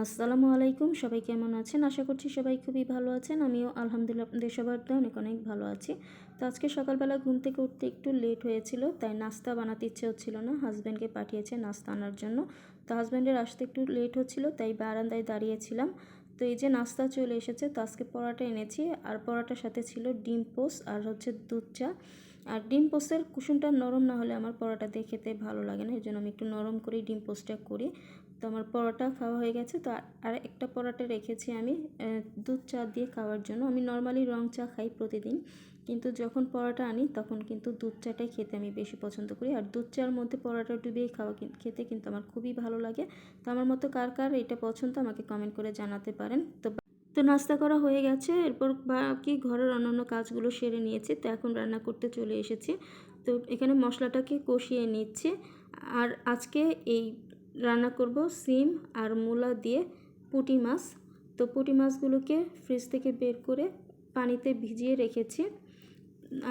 আসসালামু আলাইকুম, সবাই কেমন আছেন? আশা করছি সবাই খুবই ভালো আছেন। আমিও আলহামদুলিল্লাহ আপনাদের সবার দোয়ায় অনেক অনেক ভালো আছি। তো আজকে সকালবেলা ঘুম থেকে উঠতে একটু লেট হয়েছিল, তাই নাস্তা বানাতে ইচ্ছে হচ্ছিল না। হাজব্যান্ডকে পাঠিয়েছে নাস্তা আনার জন্য। তো হাজব্যান্ডের আসতে একটু লেট হচ্ছিল, তাই বারান্দায় দাঁড়িয়েছিলাম। তো এই যে নাস্তা চলে এসেছে, তো আজকে পরোটা এনেছি। আর পরোটার সাথে ছিল ডিম পোস আর হচ্ছে দুধ চা। আর ডিম পোস্টের কুসুমটা নরম না হলে আমার পরোটা দিয়ে খেতে ভালো লাগে না এই জন্য আমি একটু নরম করেই ডিম পোস্টটা করি। তো আমার পরোটা খাওয়া হয়ে গেছে, তো আর একটা পরোটা রেখেছি আমি দুধ চা দিয়ে খাওয়ার জন্য। আমি নর্মালি রং চা খাই প্রতিদিন, কিন্তু যখন পরোটা আনি তখন কিন্তু দুধ চাটাই খেতে আমি বেশি পছন্দ করি। আর দুধ চার মধ্যে পরোটা ডুবিয়ে খাওয়া খেতে কিন্তু আমার খুবই ভালো লাগে। তো আমার মতো কার কার এটা পছন্দ আমাকে কমেন্ট করে জানাতে পারেন। তো তো নাস্তা করা হয়ে গেছে, এরপর বাকি ঘরের অন্যান্য কাজগুলো সেরে নিয়েছি, তো এখন রান্না করতে চলে এসেছি। তো এখানে মশলাটাকে কষিয়ে নিচ্ছে, আর আজকে এই রান্না করব সিম আর মূলা দিয়ে পুটি মাছ। তো পুঁটি মাছগুলোকে ফ্রিজ থেকে বের করে পানিতে ভিজিয়ে রেখেছি।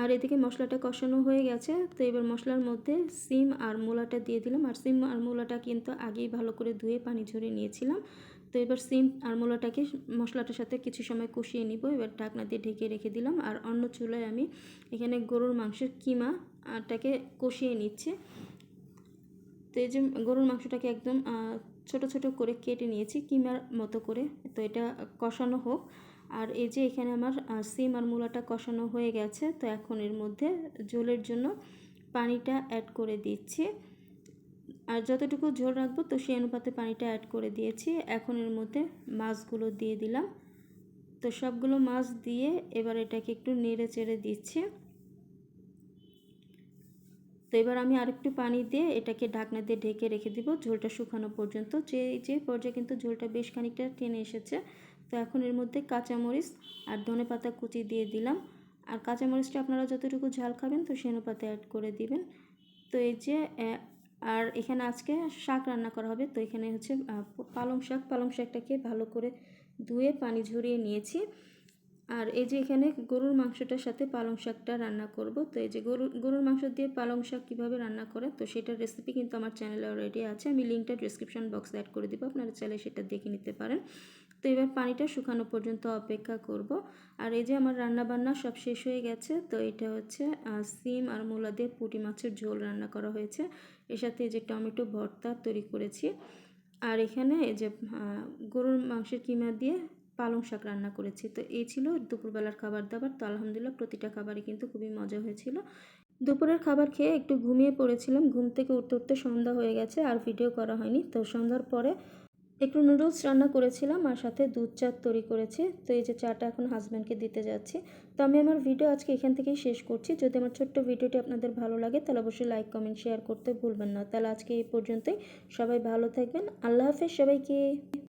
আর এদিকে মশলাটা কষানো হয়ে গেছে। তো এবার মশলার মধ্যে সিম আর মূলাটা দিয়ে দিলাম। আর সিম আর মূলাটা কিন্তু আগেই ভালো করে ধুয়ে পানি ঝরিয়ে নিয়েছিলাম। তো এবার সিম আর মূলাটাকে মশলাটার সাথে কিছু সময় কষিয়ে নিব। এবার ঢাকনা দিয়ে ঢেকে রেখে দিলাম। আর অন্য চুলায় আমি এখানে গরুর মাংসের কিমাটাকে কষিয়ে নিচ্ছে। তো এই যে গরুর মাংসটাকে একদম ছোট ছোট করে কেটে নিয়েছি কিমার মতো করে। তো এটা কষানো হোক। আর এই যে এখানে আমার সিম আর মূলাটা কষানো হয়ে গেছে, তো এখন এর মধ্যে ঝোলের জন্য পানিটা অ্যাড করে দিচ্ছি। আর যতটুকু ঝোল রাখব, তো সেই অনুপাতে পানিটা অ্যাড করে দিয়েছি। এখন এর মধ্যে মাছগুলো দিয়ে দিলাম। তো সবগুলো মাছ দিয়ে এবার এটাকে একটু নেড়ে চেড়ে দিচ্ছি। তো এবার আমি আরেকটু পানি দিয়ে এটাকে ঢাকনা দিয়ে ঢেকে রেখে দিব ঝোলটা শুকানো পর্যন্ত। যে যে পর্যায়ে কিন্তু ঝোলটা বেশ খানিকটা টেনে এসেছে। তো এখন এর মধ্যে কাঁচামরিচ আর ধনে পাতা কুচি দিয়ে দিলাম। আর কাঁচামরিচটা আপনারা যতটুকু ঝাল খাবেন তো সে অনুপাতে অ্যাড করে দিবেন। তো এই যে আর এখানে আজকে শাক রান্না করা হবে। তো এখানে হচ্ছে পালং শাক। পালং শাকটাকে ভালো করে ধুয়ে পানি ঝরিয়ে নিয়েছি। আর এই যে এখানে গরুর মাংসটার সাথে পালং শাকটা রান্না করব, তো এই যে গরুর গরুর মাংস দিয়ে পালং শাক কীভাবে রান্না করে, তো সেটার রেসিপি কিন্তু আমার চ্যানেলে অলরেডি আছে, আমি লিঙ্কটা ডিসক্রিপশন বক্সে অ্যাড করে দেবো, আপনারা চাইলে সেটা দেখে নিতে পারেন। তো এবার পানিটা শুকানো পর্যন্ত অপেক্ষা করব, আর এই যে আমার রান্না বান্না সব শেষ হয়ে গেছে, তো এটা হচ্ছে সিম আর মূলা দিয়ে পুঁটি মাছের ঝোল রান্না করা হয়েছে, এর সাথে এই যে টমেটো ভর্তা তৈরি করেছি, আর এখানে এই যে গরুর মাংসের কিমা দিয়ে পালং শাক রান্না করেছি। তো এই ছিল দুপুরবেলার খাবার দাবার। তো আলহামদুলিল্লাহ প্রতিটা খাবারই কিন্তু খুবই মজা হয়েছিল। দুপুরের খাবার খেয়ে একটু ঘুমিয়ে পড়েছিলাম। ঘুম থেকে উঠতে উঠতে সন্ধ্যা হয়ে গেছে, আর ভিডিও করা হয়নি। তো সন্ধ্যার পরে একটু নুডলস রান্না করেছিলাম, আর সাথে দুধ চা তৈরি করেছি। তো এই যে চাটা এখন হাজব্যান্ডকে দিতে যাচ্ছি। তো আমি আমার ভিডিও আজকে এখান থেকেই শেষ করছি। যদি আমার ছোট্ট ভিডিওটি আপনাদের ভালো লাগে, তাহলে অবশ্যই লাইক কমেন্ট শেয়ার করতে ভুলবেন না। তাহলে আজকে এই পর্যন্তই। সবাই ভালো থাকবেন। আল্লাহ হাফেজ সবাইকে।